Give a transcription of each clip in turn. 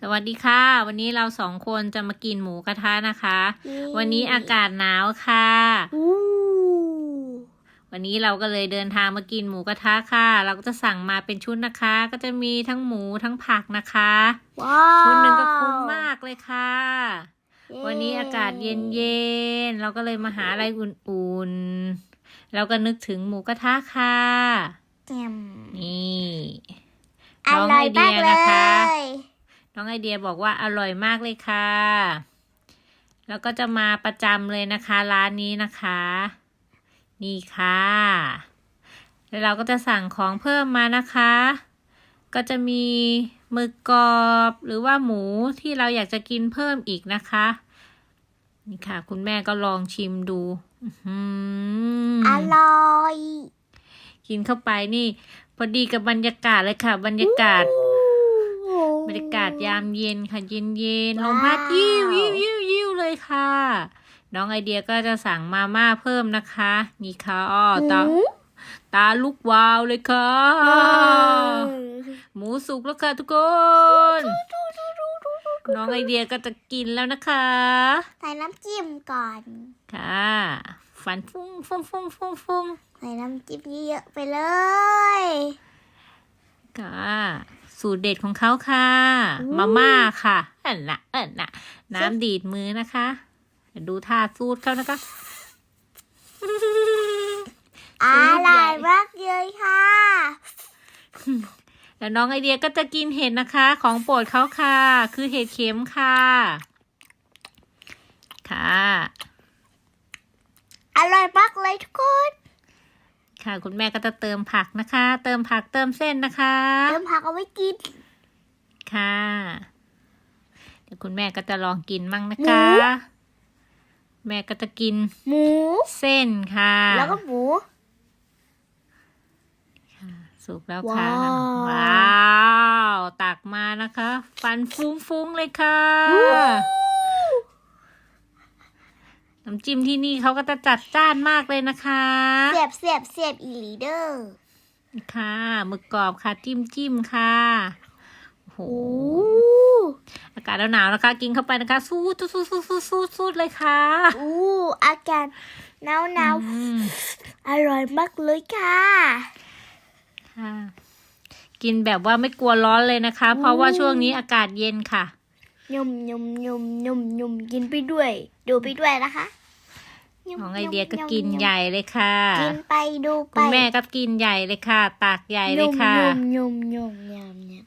สวัสดีค่ะ วันนี้เราสองคนจะมากินหมูกระทะนะคะ วันนี้อากาศหนาวค่ะอู้วันนี้เราก็เลยเดินทางมากินหมูกระทะค่ะ เราก็จะสั่งมาเป็นชุดนะคะ ก็จะมีทั้งหมูทั้งผักนะคะว้าวชุดหนึ่งก็คุ้มมากเลยค่ะเย้วันนี้อากาศเย็นๆเราก็เลยมาหาอะไรอุ่นๆเราก็นึกถึงหมูกระทะค่ะแจ่มนี่อน้องร่อไอยเดีมากยเลนะคะย น้องไอเดียบอกว่าอร่อยมากเลยค่ะ แล้วก็จะมาประจำเลยนะคะร้านนี้นะคะ นี่ค่ะ แล้วเราก็จะสั่งของเพิ่มมานะคะ ก็จะมีหมึกกรอบหรือว่าหมูที่เราอยากจะกินเพิ่มอีกนะคะ นี่ค่ะ คุณแม่ก็ลองชิมดูอื้อหืออร่อย กินเข้าไปนี่ พอดีกับบรรยากาศเลยค่ะ บรรยากาศอู้ บรรยากาศยามเย็นค่ะเย็นเย็นๆลว้าวมพัดยิวยิวยิวยิวเลยค่ะ น้องไอเดียก็จะสั่งมาม่าเพิ่มนะคะ นี่ค่ะอ้อตาหืมตาลุกวาวเลยค่ะว้าวหมูสุกแล้วค่ะทุกคน น้องไอเดียก็จะกินแล้วนะคะ ใส่น้ำจิ้มก่อน ค่ะ ฟันฟุ้งฟุ้งฟุ้งฟุ้งฟุ้งใส่น้ำจิ้มเยอะๆไปเลย ค่ะ สูตรเด็ดของเขาค่ะอู้มาม่าค่ะเอ็นนะเอ็นนะน้ำดีดมือนะคะเดี๋ยวดูท่าสูตรเขานะคะอร่อยมากเลยค่ะ แล้วน้องไอเดียก็จะกินเห็ดนะคะ ของโปรดเขาค่ะ คือเห็ดเข็มค่ะ ค่ะ อร่อยมากเลยทุกคน ค่ะคุณแม่ก็จะเติมผักนะคะ เติมผักเติมเส้นนะคะเริ่มผักเอาไว้กิน ค่ะ เดี๋ยวคุณแม่ก็จะลองกินมั่งนะคะหมูแม่ก็จะกิน หมู เส้นค่ะ แล้วก็หมูสุกแล้วค่ะ ว้าวว้าวตักมานะคะ ฟันฟุ้งๆเลยค่ะ น้ำจิ้มที่นี่เขาก็จะจัดจ้านมากเลยนะคะเสียบเสียบเสียบอีหลีเดอร์ค่ะหมึกกรอบค่ะจิ้มจิ้มค่ะโอ้โหโอ้อากาศหนาวๆนะคะ กินเข้าไปนะคะ สู้สู้สู้สู้สู้สู้สู้เลยค่ะอู้อากาศหนาวหนาวอืมๆอร่อยมากเลยค่ะค่ะ กินแบบว่าไม่กลัวร้อนเลยนะคะ เพราะว่าช่วงนี้อากาศเย็นค่ะ ยมยมยมยมยมกินไปด้วย ดูไปด้วยนะคะยมของไอเดียก็มกินยมใหญ่เลยค่ะ กินไปดูไปคุณแม่ก็กินใหญ่เลยค่ะ ตากใหญ่เลยค่ะยมยมยมยมยม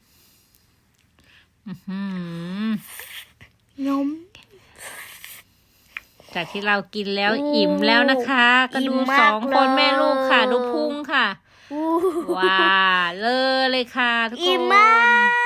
อื้อหือยมจากที่เรากินแล้วโอ้อิ่มแล้วนะคะ ก็ดูอิ่มมากสองคนเลยแม่ลูกค่ะ ดูพุงค่ะอู้ว้าเลอเลยค่ะทุกคนอิ่มมาก